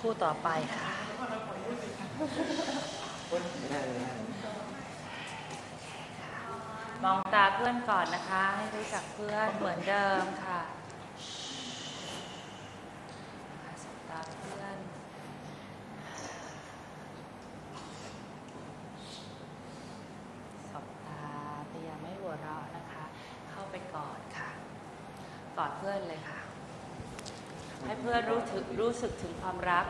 คู่ต่อไปค่ะ มองตาเพื่อนก่อนนะคะ ให้รู้จักเพื่อนเหมือนเดิมค่ะค่ะสบตาเพื่อนสบตาพยายามไม่หัวเราะนะคะ เข้าไปกอดค่ะ กอดเพื่อนเลยค่ะ ให้เพื่อนรู้ถึงรู้สึกถึงความรัก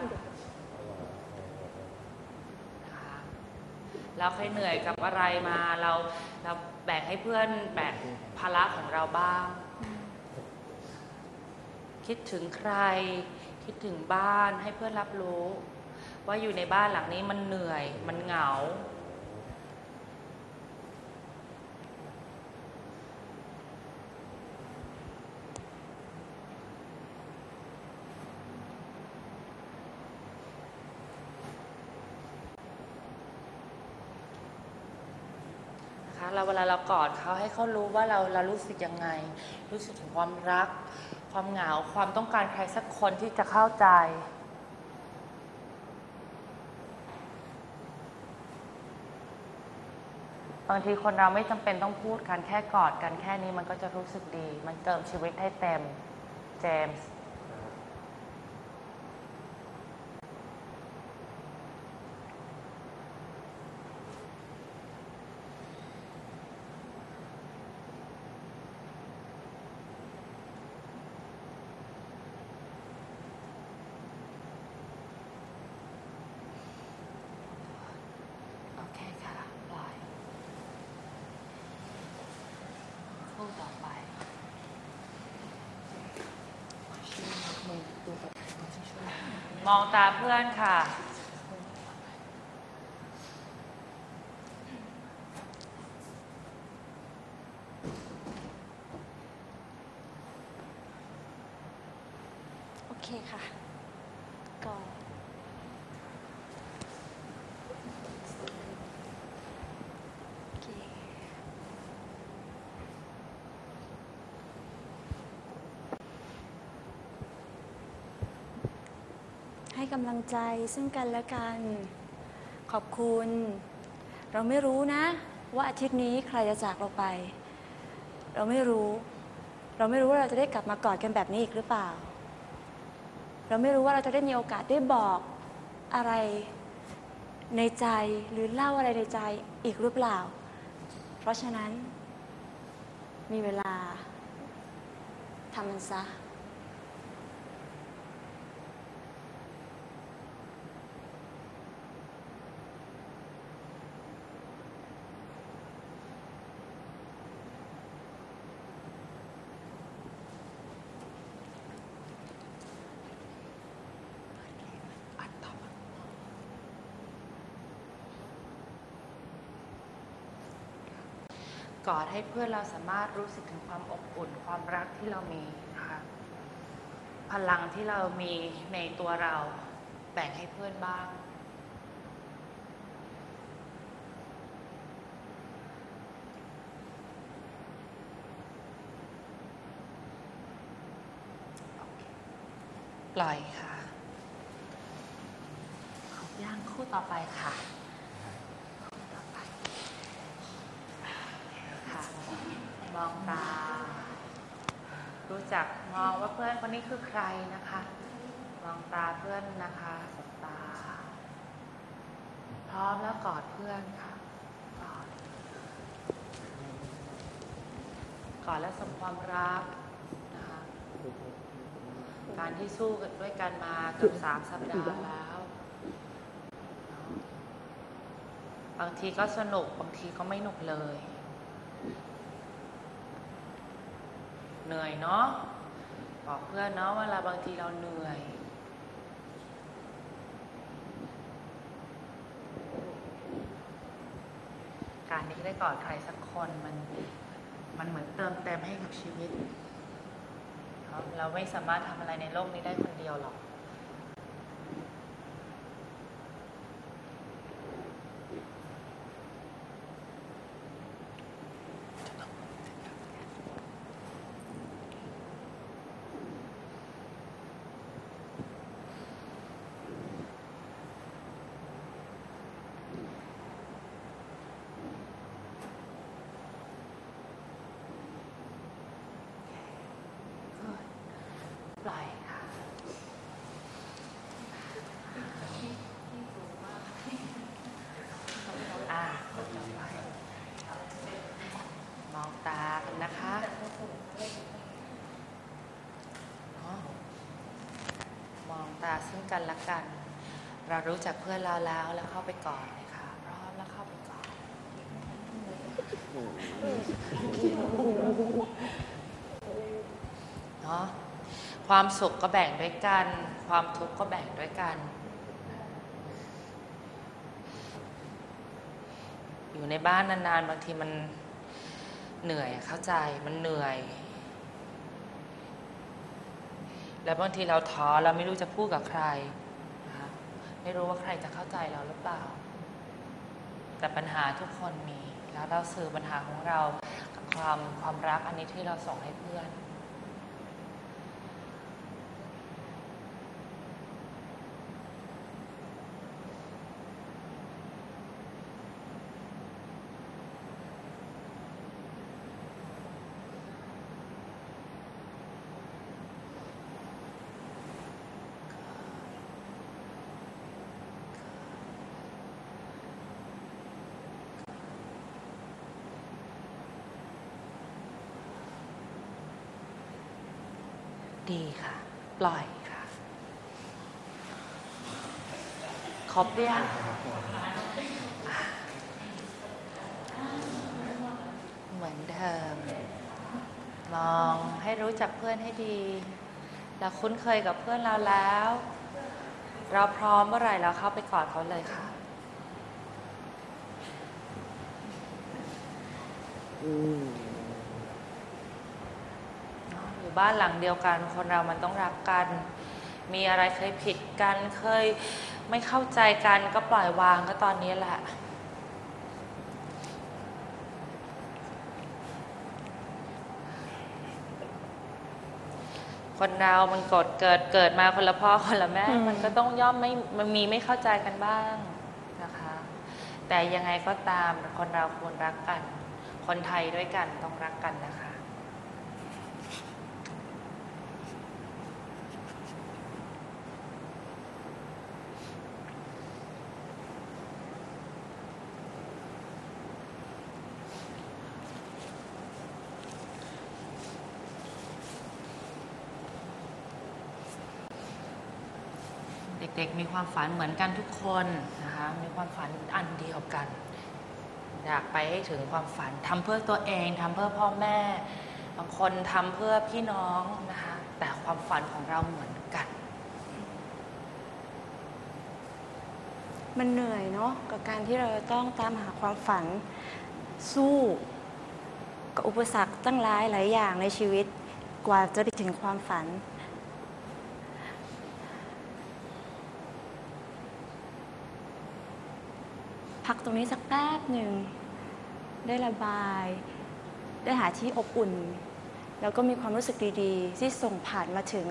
เราเคยเหนื่อยกับอะไรมาเราเราแบ่งให้เพื่อนแบ่งภาระของเราบ้าง คิดถึงใคร คิดถึงบ้านให้เพื่อนรับรู้ ว่าอยู่ในบ้านหลังนี้มันเหนื่อยมันเหงา เราเวลาเรากอดเขาให้เขารู้ว่าเราเรารู้สึกยังไง รู้สึกถึงความรัก ความเหงาความต้องการใครสักคนที่จะเข้าใจบางทีคนเราไม่จำเป็นต้องพูดกันแค่กอดกันแค่นี้มันก็จะรู้สึกดี มันเติมชีวิตให้เต็ม เจมส์ โอเคค่ะ ปล่อยคู่ต่อไป มองตาเพื่อนค่ะ โอเคค่ะ ก็โอเค ให้ กำลังใจซึ่งกันและกัน ขอบคุณ เราไม่รู้นะ ว่าอาทิตย์นี้ใครจะจากเราไป เราไม่รู้ เราไม่รู้ว่าเราจะได้กลับมากอดกันแบบนี้อีกหรือเปล่า เราไม่รู้ว่าเราจะได้มีโอกาสได้บอกอะไรในใจหรือเล่าอะไรในใจอีกหรือเปล่า เพราะฉะนั้นมีเวลาทำมันซะ กอดให้เพื่อนเราสามารถรู้สึกถึงความอบอุ่นความรักที่เรามีนะคะพลังที่เรามีในตัวเราแบ่งให้เพื่อนบ้างโอเคปล่อยค่ะ ขอย่างคู่ต่อไปค่ะ คู่ต่อไป ค่ะ มองตา รู้จักมองว่าเพื่อนคนนี้คือใครนะคะ มองตาเพื่อนนะคะสบตา พร้อมแล้วกอดเพื่อนค่ะ กอด กอดและส่งความรักนะคะการที่สู้กันด้วยกันมาเกือบสามสัปดาห์แล้ว บางทีก็สนุก บางทีก็ไม่หนุกเลย เหนื่อยเนาะบอกเพื่อนเนาะเวลาบางทีเราเหนื่อย การที่ได้กอดใครสักคนมันมันเหมือนเติมเต็มให้กับชีวิตเนอะเราไม่สามารถทำอะไรในโลกนี้ได้คนเดียวหรอก ตาซึ่ง กันและกัน เรารู้จักเพื่อนเราแล้วแล้วเข้าไปก่อนเลยค่ะพร้อมแล้วเข้าไปก่อนเนาะความสุขก็แบ่งด้วยกัน ความทุกข์ก็แบ่งด้วยกัน อยู่ในบ้านนานๆบางทีมันเหนื่อยเข้าใจมันเหนื่อย แล้วบางทีเราท้อเราไม่รู้จะพูดกับใครนะคะไม่รู้ว่าใครจะเข้าใจเราหรือเปล่า แต่ปัญหาทุกคนมี แล้วเราสื่อปัญหาของเรากับความความรักอันนี้ที่เราส่งให้เพื่อน ดีค่ะ ปล่อยค่ะครบหรือยังเหมือนเดิม มองให้รู้จักเพื่อนให้ดี เราคุ้นเคยกับเพื่อนเราแล้ว เราพร้อมเมื่อไหร่เราเข้าไปกอดเขาเลยค่ะเนอะ อยู่บ้านหลังเดียวกัน คนเรามันต้องรักกัน มีอะไรเคยผิดกันเคยไม่เข้าใจกันก็ปล่อยวางก็ตอนนี้แหละคนเรา มันกดเกิด เกิดมาคนละพ่อคนละแม่อืมมันก็ต้องย่อมไม่ มันมีไม่เข้าใจกันบ้างนะคะ แต่ยังไงก็ตามคนเราควรรักกัน คนไทยด้วยกันต้องรักกันนะคะ เด็กๆมีความฝันเหมือนกันทุกคนนะคะมีความฝันอันเดียวกัน อยากไปให้ถึงความฝันทำเพื่อตัวเองทำเพื่อพ่อแม่ บางคนทำเพื่อพี่น้องนะคะแต่ความฝันของเราเหมือนกัน มันเหนื่อยเนาะกับการที่เราต้องตามหาความฝันสู้ กับอุปสรรคตั้งหลายหลายอย่างในชีวิตกว่าจะไปถึงความฝัน พักตรงนี้สักแป๊บหนึ่ง ได้ระบาย ได้หาที่อบอุ่น แล้วก็มีความรู้สึกดีๆ ที่ส่งผ่านมาถึง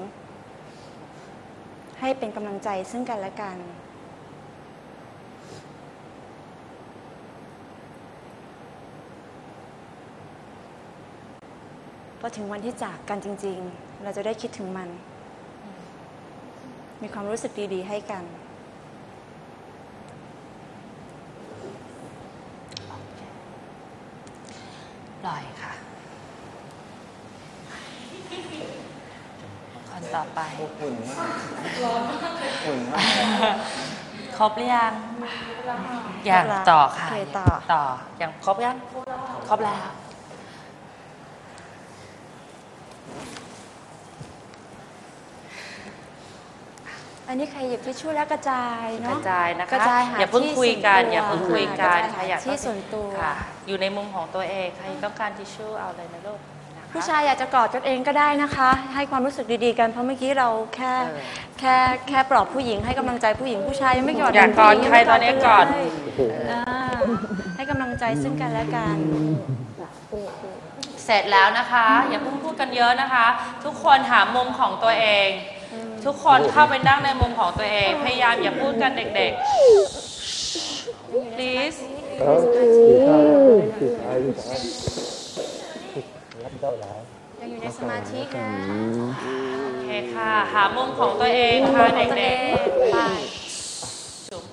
ให้เป็นกำลังใจซึ่งกันและกัน พอถึงวันที่จากกันจริง ๆ เราจะได้คิดถึงมัน มีความรู้สึกดีๆ ให้กัน ปล่อยค่ะ คนต่อไปอุ่นมากอุ่นมากครบหรือยังอย่างต่อค่ะโอเคต่อต่ออย่างครบยังครบแล้ว อันนี้ใครหยิบทิชชู่แล้วกระจายกเนาะระจายนะคะกระจายหาอย่าเพิ่งที่คุยกันส่วนตัวอย่าเพิ่งคุยกันกระจายใครอยากหาที่ส่วนตัวค่ะ อยู่ในมุมของตัวเองใครต้องการทิชชู่เอาเลยนะลูกนะคะ ผู้ชายอยากจะกอดกันเองก็ได้นะคะ ให้ความรู้สึกดีๆกันเพราะเมื่อกี้เราแค่เออ แค่แค่ปลอบผู้หญิงให้กำลังใจผู้หญิงผู้ชายยังไม่กอดอยากกอดผู้หญิงใครตอนนี้กอด เลยอ่าให้กำลังใจซึ่งกันและกัน เสร็จแล้วนะคะ อย่าเพิ่งพูดกันเยอะนะคะ ทุกคนหามุมของตัวเอง ทุกคนเข้าไปนั่งในมุมของตัวเอง พยายามอย่าพูดกันเด็กๆ please ยังอยู่ในสมาธินะโอเคค่ะ หามุมของตัวเองค่ะของตัวเด็กเองๆไปจุ๊บ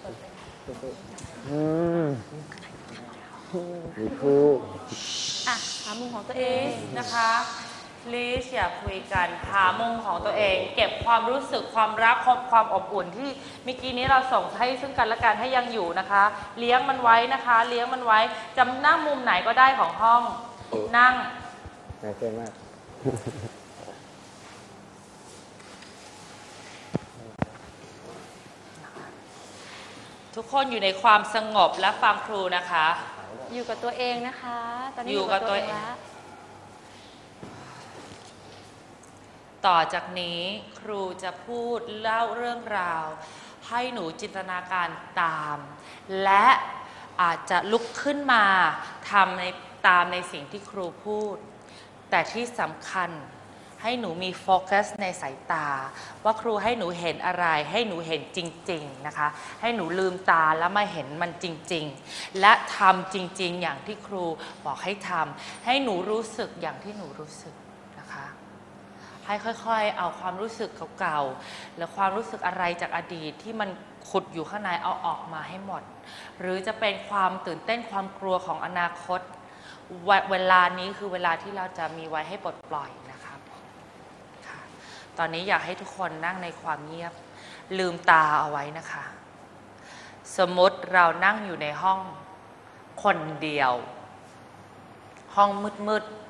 มีครูอะหามุมของตัวเอเองงนะคะ please อย่าคุยกัน หามุมของตัวเอง เก็บความรู้สึกความรักความความอบอุ่นที่เมื่อกี้นี้เราส่งให้ซึ่งกันและกันให้ยังอยู่นะคะ เลี้ยงมันไว้นะคะ เลี้ยงมันไว้จำนั่งมุมไหนก็ได้ของห้อง นั่ง น่าเชื่อมาก ทุกคนอยู่ในความสงบและฟังครูนะคะ อยู่กับตัวเองนะคะ ตอนนี้อยู่กับตัวเองแล้ว ต่อจากนี้ครูจะพูดเล่าเรื่องราว ให้หนูจินตนาการตาม และอาจจะลุกขึ้นมาทำในตามในสิ่งที่ครูพูด แต่ที่สำคัญให้หนูมีโฟกัสในสายตา ว่าครูให้หนูเห็นอะไร ให้หนูเห็นจริง ๆ นะคะ ให้หนูลืมตาแล้วมาเห็นมันจริง ๆ และทำจริง ๆ อย่างที่ครูบอกให้ทำให้หนูรู้สึกอย่างที่หนูรู้สึกนะคะ ให้ค่อย ๆ เอาความรู้สึกเก่าๆหรือความรู้สึกอะไรจากอดีตที่มันขุดอยู่ข้างในเอาออกมาให้หมด หรือจะเป็นความตื่นเต้นความกลัวของอนาคต เวลานี้คือเวลาที่เราจะมีไว้ให้ปลดปล่อยนะครับค่ะตอนนี้อยากให้ทุกคนนั่งในความเงียบ ลืมตาเอาไว้นะคะ สมมติเรานั่งอยู่ในห้องคนเดียว ห้องมืดๆ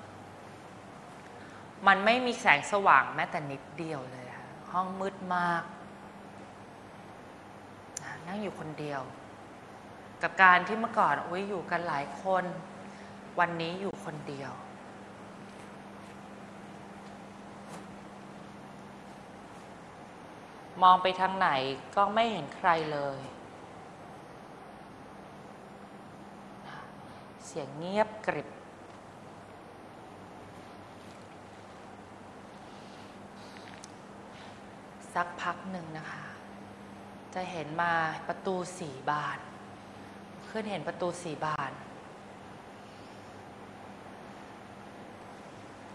มันไม่มีแสงสว่างแม้แต่นิดเดียวเลยค่ะห้องมืดมาก นั่งอยู่คนเดียว กับการที่เมื่อก่อนอุ้ยอยู่กันหลายคน วันนี้อยู่คนเดียว มองไปทางไหนก็ไม่เห็นใครเลย เสียงเงียบกริบ สักพัก หนึ่งนะคะ จะเห็นมาประตูสี่บาน ขึ้นเห็นประตูสี่บาน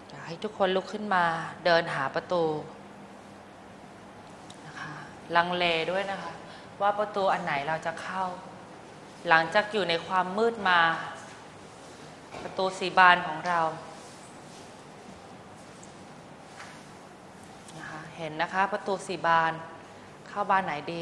อยากให้ทุกคนลุกขึ้นมาเดินหาประตูนะคะลังเลด้วยนะคะ ว่าประตูอันไหนเราจะเข้า หลังจากอยู่ในความมืดมา ประตูสีบานของเรานะคะ เห็นนะคะ ประตูสีบาน เข้าบานไหนดี